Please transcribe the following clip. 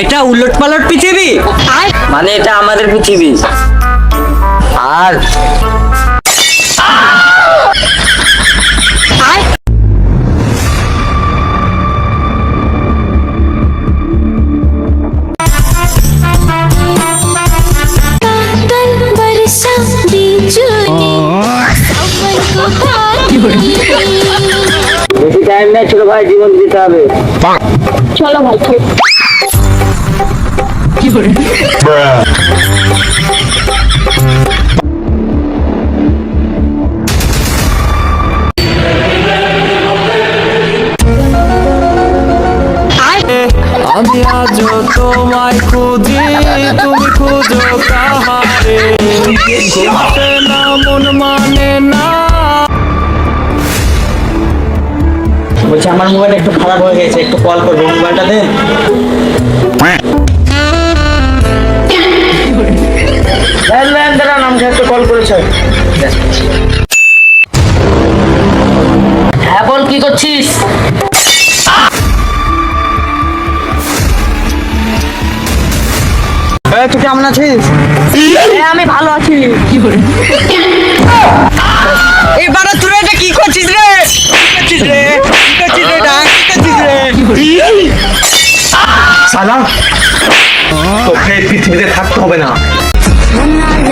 এটা উলটপালট পৃথিবী? মানে এটা আমাদের পৃথিবী। আর বেশি টাইম নেই ছোট ভাই জীবন দিতে হবে। চলো ভাই আমি আজ তোমায় খুঁজি তুমি খুঁজো কাহারে। ঘুমতে না মন মানে না। বলছি আমার মোবাইল একটু খারাপ হয়ে গেছে একটু কল করব মোবাইলটা দেন। দেন দাঁড়ান আমাকে একটা কল করেছে? হ্যাঁ বল কি করছিস? এই, তুই কেমন আছিস? আমি ভালো আছি। এবারে তুই এটা কি করছিস রে? কি করছিস রে? কি করছিস রে এটা? কি করছিস রে? সালা তোকে পৃথিবীতে থাকতে হবে না। 人啊人